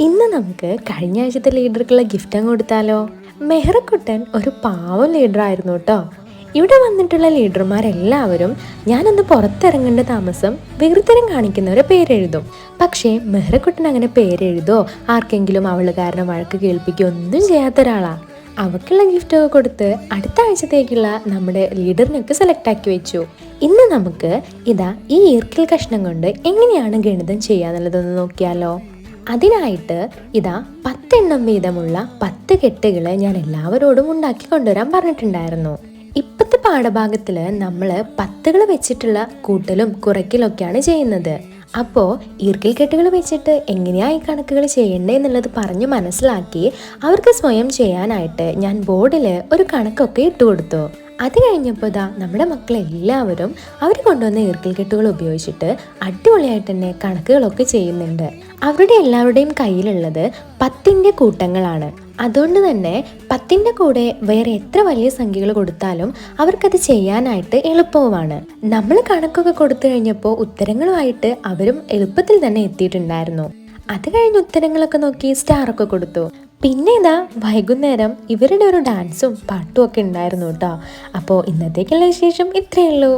ഇന്ന് നമുക്ക് കഴിഞ്ഞ ആഴ്ചത്തെ ലീഡർക്കുള്ള ഗിഫ്റ്റ് അങ്ങ് കൊടുത്താലോ? മെഹ്റക്കുട്ടൻ ഒരു പാവം ലീഡർ ആയിരുന്നു കേട്ടോ ഇവിടെ വന്നിട്ടുള്ള ലീഡർമാരെല്ലാവരും ഞാനൊന്ന് പുറത്തിറങ്ങേണ്ട താമസം വികൃതരം കാണിക്കുന്നവരെ പേരെഴുതും. പക്ഷേ മെഹ്റക്കുട്ടൻ അങ്ങനെ പേരെഴുതോ ആർക്കെങ്കിലും അവൾ കാരണം വഴക്ക് കേൾപ്പിക്കുകയോ ഒന്നും ചെയ്യാത്ത ഒരാളാ അവക്കുള്ള ഗിഫ്റ്റ് ഒക്കെ കൊടുത്ത് അടുത്ത ആഴ്ചത്തേക്കുള്ള നമ്മുടെ ലീഡറിനൊക്കെ സെലക്ട് ആക്കി വെച്ചു. ഇന്ന് നമുക്ക് ഇതാ ഈ ഈർക്കിൽ കഷ്ണം കൊണ്ട് എങ്ങനെയാണ് ഗണിതം ചെയ്യാന്നുള്ളതെന്ന് നോക്കിയാലോ. അതിനായിട്ട് ഇതാ പത്തെണ്ണം വീതമുള്ള പത്ത് കെട്ടുകൾ ഞാൻ എല്ലാവരോടും ഉണ്ടാക്കി കൊണ്ടുവരാൻ പറഞ്ഞിട്ടുണ്ടായിരുന്നു. ഇപ്പത്തെ പാഠഭാഗത്തിൽ നമ്മൾ പത്തുകൾ വെച്ചിട്ടുള്ള കൂട്ടലും കുറയ്ക്കലൊക്കെയാണ് ചെയ്യുന്നത്. അപ്പോൾ ഈർക്കിൽ കെട്ടുകൾ വെച്ചിട്ട് എങ്ങനെയാണ് ഈ കണക്കുകൾ ചെയ്യണ്ടേ എന്നുള്ളത് പറഞ്ഞു മനസ്സിലാക്കി അവർക്ക് സ്വയം ചെയ്യാനായിട്ട് ഞാൻ ബോർഡിൽ ഒരു കണക്കൊക്കെ ഇട്ട് കൊടുത്തു അത് കഴിഞ്ഞപ്പോൾ ഇതാ നമ്മുടെ മക്കളെല്ലാവരും അവർ കൊണ്ടുവന്ന ഈർക്കിൽ കെട്ടുകൾ ഉപയോഗിച്ചിട്ട് അടിപൊളിയായിട്ട് തന്നെ കണക്കുകളൊക്കെ ചെയ്യുന്നുണ്ട്. അവരുടെ എല്ലാവരുടെയും കയ്യിലുള്ളത് പത്തിന്റെ കൂട്ടങ്ങളാണ്. അതുകൊണ്ട് തന്നെ പത്തിന്റെ കൂടെ വേറെ എത്ര വലിയ സംഖ്യകൾ കൊടുത്താലും അവർക്കത് ചെയ്യാനായിട്ട് എളുപ്പവുമാണ്. നമ്മൾ കണക്കൊക്കെ കൊടുത്തു കഴിഞ്ഞപ്പോൾ ഉത്തരങ്ങളുമായിട്ട് അവരും എളുപ്പത്തിൽ തന്നെ എത്തിയിട്ടുണ്ടായിരുന്നു. അത് കഴിഞ്ഞ് ഉത്തരങ്ങളൊക്കെ നോക്കി സ്റ്റാറൊക്കെ കൊടുത്തു. പിന്നെ ഇതാ വൈകുന്നേരം ഇവരുടെ ഒരു ഡാൻസും പാട്ടും ഒക്കെ ഉണ്ടായിരുന്നു കേട്ടോ. അപ്പോൾ ഇന്നത്തേക്കുള്ള വിശേഷം ഇത്രയേ ഉള്ളൂ.